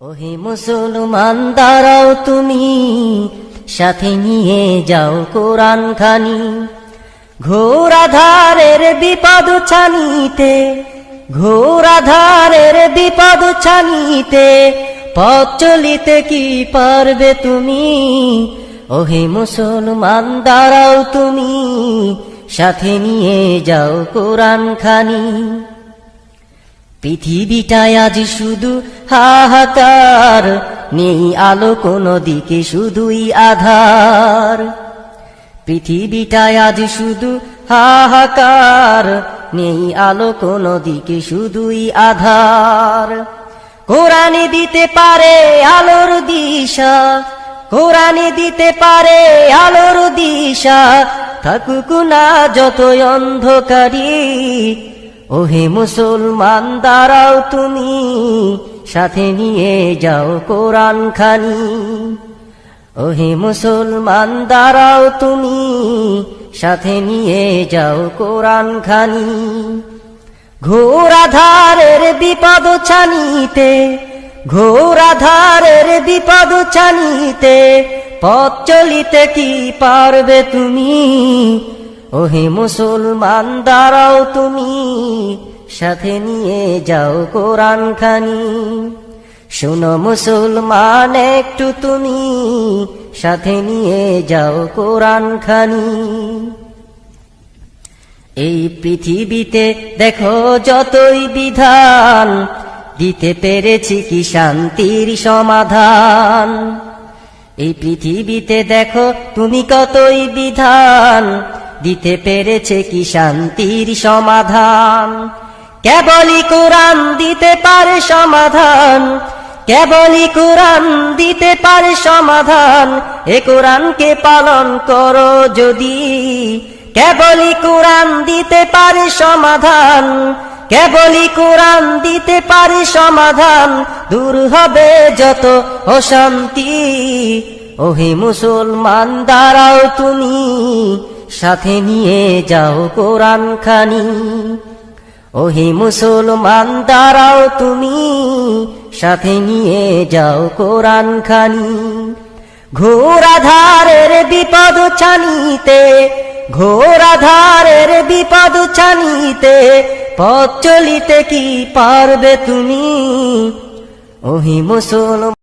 ওহে মুসলমান, দাঁড়াও তুমি। সাথে নিয়ে যাও কোরআন খানি ঘোর আধারের বিপদ ছানিতে, ঘোর আধারের বিপদ ছানিতে, পথ চলিতে কি পারবে তুমি? ওহে মুসলমান, দাঁড়াও তুমি। সাথে নিয়ে যাও কোরআন খানি পৃথিবীটায় আজ শুধু হাহাকার। নেই আলো কোনো দিকে, শুধুই আধার। পৃথিবীটায় আজ শুধু হাহাকার। নেই আলো কোনো দিকে, শুধুই আধার। কোরআনে দিতে পারে আলোর দিশা। কোরআনে দিতে পারে আলোর দিশা। থাকুক না যত অন্ধকারী ওহে মুসলমান, দাঁড়াও তুমি। সাথে নিয়ে যাও কোরআন খানি ওহে মুসলমান, দাঁড়াও তুমি। সাথে নিয়ে যাও কোরআন খানি ঘোর আধারের বিপদ ছানিতে, ঘোর আধারের বিপদ ছানিতে, পথ চলিতে কি পারবে তুমি? ওহে মুসলমান, দাঁড়াও তুমি। সাথে নিয়ে যাও কোরআন খানি শোনো মুসলমান, একটু তুমি সাথে নিয়ে যাও কোরআন খানি এই পৃথিবীতে দেখো যতই বিধান, দিতে পেরেছি কি শান্তির সমাধান। এই পৃথিবীতে দেখো তুমি কতই বিধান, দিতে পেরেছে কি শান্তির সমাধান। কেবলই কোরআন দিতে পারে সমাধান, কেবলই কোরআন দিতে পারে সমাধান। এ কোরআনকে পালন করো যদি, কেবলই কোরআন দিতে পারে সমাধান, কেবলই কোরআন দিতে পারে সমাধান। দূর হবে যত অশান্তি, ওহে মুসলমান, দাঁড়াও তুমি, সাথে নিয়ে যাও কোরআন খানি ওহে মুসলমান, দাঁড়াও তুমি। সাথে নিয়ে যাও কোরআন খানি ঘোর আধারের বিপদ ছানিতে, ঘোর আধারের বিপদ ছানিতে, পথ চলিতে কি পারবে তুমি? ওহি মুসলমান